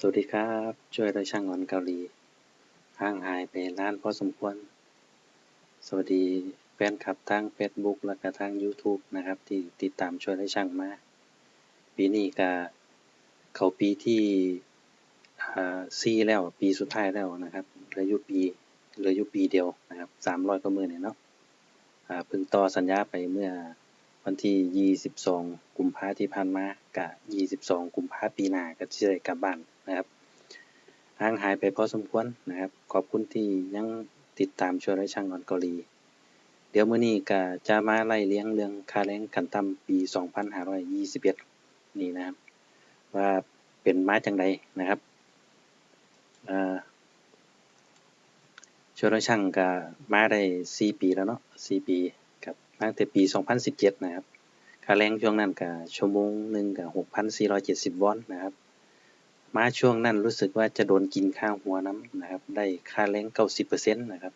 สวัสดีครับ ช่วยได้ช่างงอนเกาหลีห่างหายไปนานพอสมควร สวัสดีแฟนคลับทาง Facebook และก็ทาง YouTube นะครับ ที่ติดตามช่วยได้ช่างมา ปีนี้ก็เขาปีที่อ่แล้วปีสุดท้ายแล้วนะครับเหลืออยู่ปีเหลืออยู่ปีเดียวนะครับ300กว่ามื้อนี่เนาะเพิ่งต่อสัญญาไปเมื่อ วันที่22กุมภาที่ผ่านมาก็22กุมภาปีหน้าก็สิได้กลับบ้านนะครับห่างหายไปพอสมควรนะครับ ขอบคุณที่ยังติดตามช่วยได้ช่างงอนเกาหลี เดี๋ยวมื้อนี้ก็จะมาไล่เลี้ยงเรื่องค่าแรงขันต่ำปี 2521 นี่นะครับ ว่าเป็นมาจังไดนะครับช่วยได้ช่างก็มาได้ 4 ปีแล้วเนาะ4ปี ตั้งแต่ปี 2017 นะครับ ค่าแรงช่วงนั้นก็ชั่วโมงหนึ่งก็6,470 วอนนะครับ มาช่วงนั้นรู้สึกว่าจะโดนกินค่าหัวน้ำนะครับ ได้ค่าแรง 90%นะครับ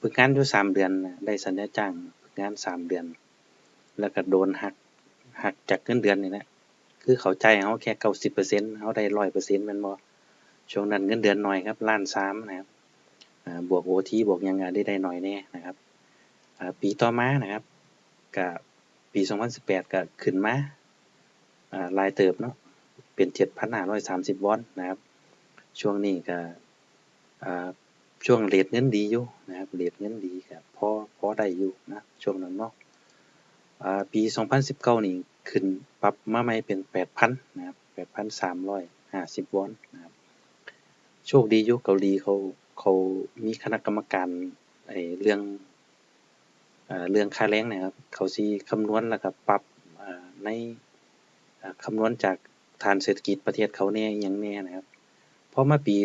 ฝึกงานอยู่ 3 เดือนนะได้สัญญาจ้างฝึกงาน 3 เดือน แล้วก็โดนหักหักจากเงินเดือนนี่แหละคือเขาใจ่ายเราแค่ 90%เราได้ 100%ม่นบ่ช่วงนั้นเงินเดือนหน้อยครับล้านสามนะครับบวกโอทีบวกยังก็ได้ได้หน้อยแน่นะครับ ปีต่อมานะครับก็ปี 2018ก็ขึ้นมาลายเติบเนาะเป็น 7,530 วอนนะครับ ช่วงนี้ก็ช่วงเรตเงินดีอยู่นะครับเรตเงินดีก็พอพอได้อยู่นะช่วงนั้นเนาะอ่าปี 2019 นี่ขึ้นปรับมาใหม่เป็น 8,000นะครับ8,350 วอนนะครับโชคดีอยู่เกาหลีเขาเขามีคณะกรรมการไอเรื่อง เรื่องค่าแรงเนี่ยครับ เขาสิคำนวณแล้วก็ปรับในคำนวณจากฐานเศรษฐกิจประเทศเขาแน่ยังแน่นะครับพอมาปี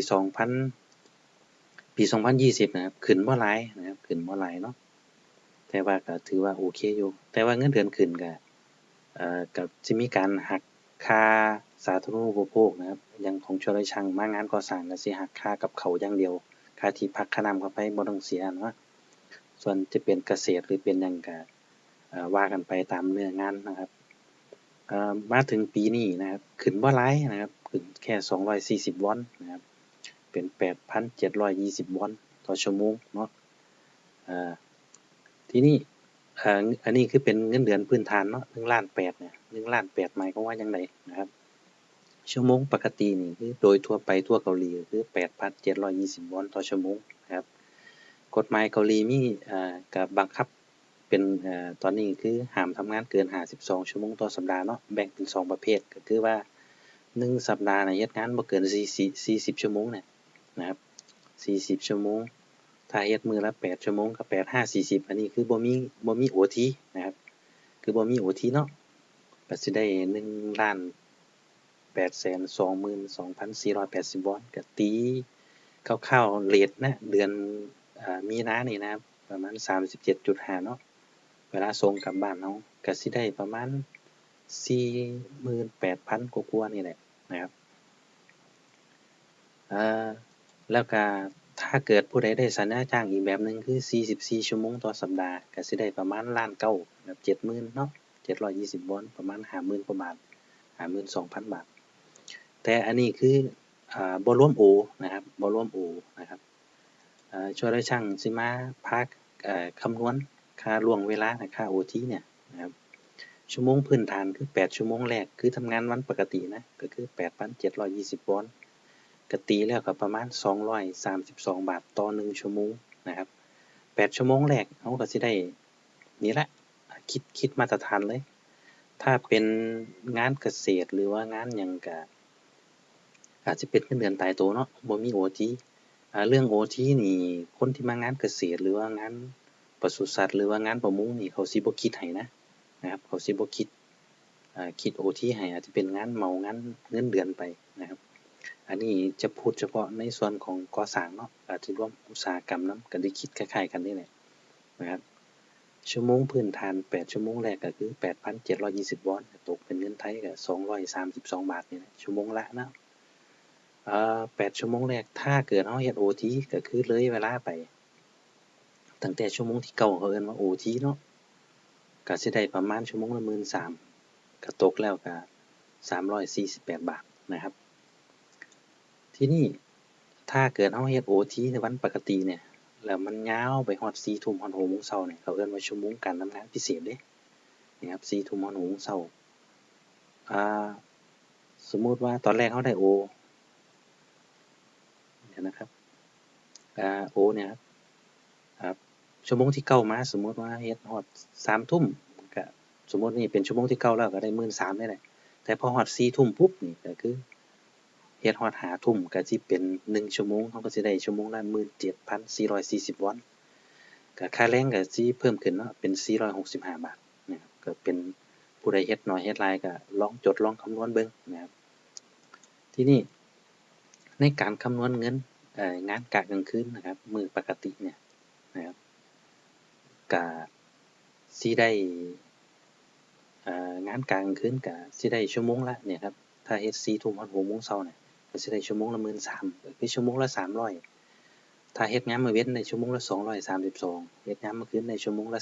2000 ปี 2020 นะครับ ขึ้นบ่หลายนะครับ ขึ้นบ่หลายเนาะ แต่ว่าก็ถือว่าโอเคอยู่ แต่ว่าเงินเดือนขึ้นก็เอ่อก็สิมีการหักค่าสาธารณูปโภคนะครับ อย่างของช่วยได้ช่างมางานก่อสร้างก็สิหักค่ากับเขาอย่างเดียว ค่าที่พักค่าน้ำค่าไฟบ่ต้องเสียเนาะ ส่วนจะเป็นเกษตรหรือเป็นยังก็เอ่อว่ากันไปตามเนื้องานนะครับมาถึงปีนี้นะครับขึ้นบ่หลายนะครับขึ้นแค่ 240 วอนนะครับเป็น 8,720 วอนต่อชั่วโมงเนาะทีนี้เอ่ออันนี้คือเป็นเงินเดือนพื้นฐานเนาะ1ล้าน8เนี่ย1ล้าน8หมายความว่าจั่งใดนะครับ ชั่วโมงปกตินี่คือโดยทั่วไปทั่วเกาหลีคือ 8,720 วอนต่อชั่วโมงนะครับ กฎหมายเกาหลีมีอ่าก็บังคับเป็นอ่อตอนนี้คือห้ามทำงานเกิน52ชั่วโมงต่อสัปดาห์เนาะแบ่งเป็น2ประเภทก็คือว่า1สัปดาห์น่ะเฮ็ดงานบ่เกิน4 40ชั่วโมงเนี่ยนะครับ40ชั่วโมงถ้าเฮ็ดมื้อละ8ชั่วโมงก็8 5 40อันนี้คือบ่มีบ่มีโอทีนะครับคือบ่มีโอทีเนาะก็สิได้1ล้าน822,480วอนก็ตีคร่าวๆเรตนะเดือน มีนานี่นะครับ ประมาณ 37.5เนาะเวลาส่งกลับบ้านเราะก็สิได้ประมาณ 48,000กว่าๆนี่แหละนะครับอ่าแล้วก็ถ้าเกิดผู้ใดได้สัญญาจ้างอีกแบบหนึ่งคือ 44 ชั่วโมงต่อสัปดาห์ก็สิได้ประมาณล้านเก้าแบบ70,000เนาะ720วอนประมาณ 50,000กว่าบาท52,000 บาท แต่อันนี้คืออ่าบ่รวมโอนะครับบ่รวมโอนะครับ ช่วยได้ช่างสิมาพาเอ่อคำนวณค่าล่วงเวลานะค่าโอทีเนี่ยนะครับชั่วโมงพื้นฐานคือ 8 ชั่วโมงแรก คือทำงานวันปกตินะ ก็คือ 8,720วอนกตีแล้วก็ประมาณ 232 บาทต่อ 1 ชั่วโมงนะครับ 8 ชั่วโมงแรกเราก็สิได้ นี่แหละคิดคิดมาตรฐานเลย ถ้าเป็นงานเกษตรหรือว่างานหยังก็อาจสิเป็นเงินเดือนตายตัวเนาะบ่มีโอที อ่า เรื่องโอทีนี่ คนที่มางานเกษตร หรือว่างานปศุสัตว์ หรือว่างานประมงนี่ เขาสิบ่คิดให้นะ นะครับ เขาสิบ่คิด อ่า คิดโอทีให้ อาจจะเป็นงานเหมา งานเงินเดือนไปนะครับ อันนี้จะพูดเฉพาะในส่วนของก่อสร้างเนาะ อาจจะรวมอุตสาหกรรมนำก็ได้คิดคล้ายๆกันนี่แหละนะครับ ชั่วโมงพื้นฐาน 8 ชั่วโมงแรกก็คือ 8,720 วอน ตกเป็นเงินไทยก็232 บาทนี่แหละชั่วโมงละเนาะอ่า8ชั่วโมงแรก ถ้าเกิดเราเฮ็ดโอทีก็คือเลยเวลาไป ตั้งแต่ชั่วโมงที่เก้าเขาเอิ้นว่าโอทีเนาะ ก็สิได้ประมาณชั่วโมงละ13,000ก็ตกแล้วก็348บาทนะครับ ทีนี้ถ้าเกิดเราเฮ็ด OT ในวันปกติเนี่ย แล้วมันยาวไปฮอด4ทุ่มฮอด6โมงเช้าเนี่ย เขาเอิ้นว่าชั่วโมงการทำงานพิเศษเด้นี่ครับ4ทุ่มฮอด6โมงเช้า อ่า สมมุติว่าตอนแรกเราได้ O นะครับอ่า O เนี่ยครับชั่วโมงที่เก้ามาสมมติว่าเฮ็ดฮอด3ทุ่มก็สมมตินี่เป็นชั่วโมงที่เก้าแล้วก็ได้13,000ได้แหละแต่พอฮอด4ทุ่มปุ๊บนี่ก็คือเฮ็ดฮอด5ทุ่มก็สิเป็น1ชั่วโมงเราก็สิได้ชั่วโมงละ17,440วอนก็ค่าแรงก็สิเพิ่มขึ้นเนาะเป็น465บห้าบาทนะครับก็เป็นผู้ใดเฮ็ดน้อยเฮ็ดหลายก็ลองจดลองคำนวณเบิ่งนะครับที่นี้ ในการคำนวณเงินงานกะกลางคืนนะครับ มือปกติเนี่ยนะครับก็สิได้งานกะกลางคืนก็สิได้ชั่วโมงละเนี่ยครับถ้าเฮ็ด4ทุ่มฮอด6โมงเช้าเนี่ยก็สิได้ชั่วโมงละ13,000ก็คือชั่วโมงละ300ถ้าเฮ็ดงานมื้อเว้นได้ชั่วโมงละ232เฮ็ดยามมื้อคืนได้ชั่วโมงละ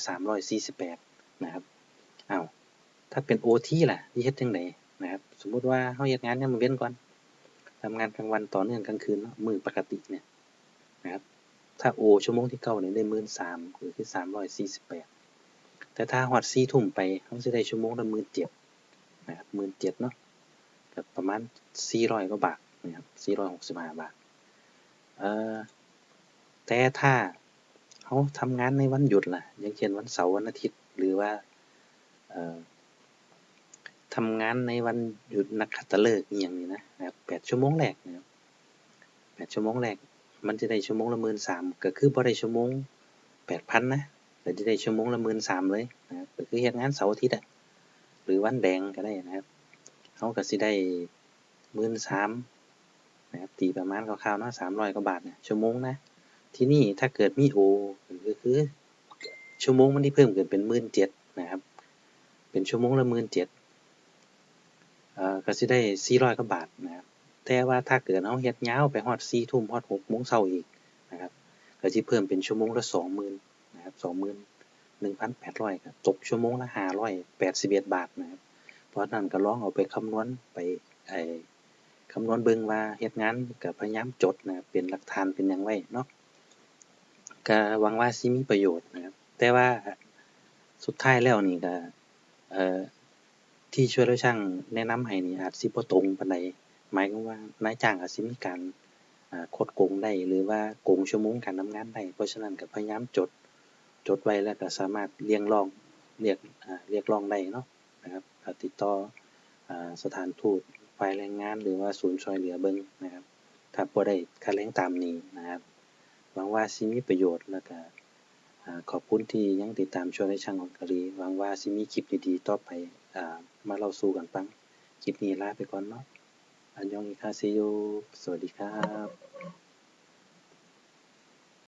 348นะครับอ้าวถ้าเป็น OT ล่ะสิเฮ็ดจั่งใดนะครับ สมมุติว่าเราเฮ็ดงานยามมื้อเว้นก่อน ทำงานกลางวันต่อเนื่องกลางคืนเนาะมื้อปกติเนี่ยนะครับถ้า O ชั่วโมงที่เก้าเนี่ยได้13,000ก็คือ348แปดแต่ถ้าฮอด4ทุ่มไปเราสิได้ชั่วโมงละ17,000นะครับ17,000เนาะก็ประมาณ400กว่าบาทนะครับ465บห้าบาทเอ่อแต่ถ้าเราทำงานในวันหยุดล่ะ อย่างเช่นวันเสาร์วันอาทิตย์หรือว่าเอ่อ ทำงานในวันหยุดนักขัตฤกษ์อิหยังนี่นะครับ8ชั่วโมงแรกนะครับ8ชั่วโมงแรก มันจะได้ชั่วโมงละ13,000ก็คือบ่ได้ชั่วโมง8,000นนะก็สิได้ชั่วโมงละ13,000เลยนะครับก็คือเฮ็ดงานเสาร์อาทิตย์อะหรือวันแดงก็ได้นะครับเราก็สิได้13,000นะครับตีประมาณคร่าวๆเนาะ300กว่าบาทเนี่ยชั่วโมงนะที่นี้ถ้าเกิดมี O ก็คือชั่วโมงมันสิเพิ่มขึ้นเป็น17,000นะครับ เป็นชั่วโมงละ17,000เจ็ด อ่อก็สิได้400กว่าบาทนะครับแต่ว่าถ้าเกิดเราเฮ็ดยาวไปฮอด4ทุ่มฮอด6โมงเช้าอีกนะครับก็สิเพิ่มเป็นชั่วโมงละ20,000นะครับ21,800ก็ตกชั่วโมงละ581บาทนะครับเพราะนั้นก็ลองเอาไปคำนวณไปไอ้คำนวณเบิ่งว่าเฮ็ดงานก็พยายามจดนะครับเป็นหลักฐานเป็นหยังไว้เนาะก็หวังว่าสิมีประโยชน์นะครับแต่ว่าสุดท้ายแล้วนี่ก็เอ่อ ที่ช่วยเหลือช่างแนะนำให้นี่อาจสิบ่ตรงปานใด หมายความว่านายจ้างอาจสิมีการ อ่า คดโกงได้ หรือว่าโกงชั่วโมงการทำงานได้ เพราะฉะนั้นก็พยายามจด จดไว้แล้วก็สามารถเรียกร้อง เรียก อ่า เรียกร้องได้เนาะ นะครับ ก็ติดต่อ อ่า สถานทูต ฝ่ายแรงงาน หรือว่าศูนย์ช่วยเหลือเบิ่งนะครับ ถ้าบ่ได้ค่าแรงตามนี้นะครับ หวังว่าสิมีประโยชน์แล้วก็ อ่า ขอบคุณที่ยังติดตามช่วนในช่างของกะลีหวังว่าสิมีคลิปดีๆ ต่อไป อ่า มาเล่าสู่กันฟัง คลิปนี้ลาไปก่อนเนาะ อันยองอิคาเซโย สวัสดีครับ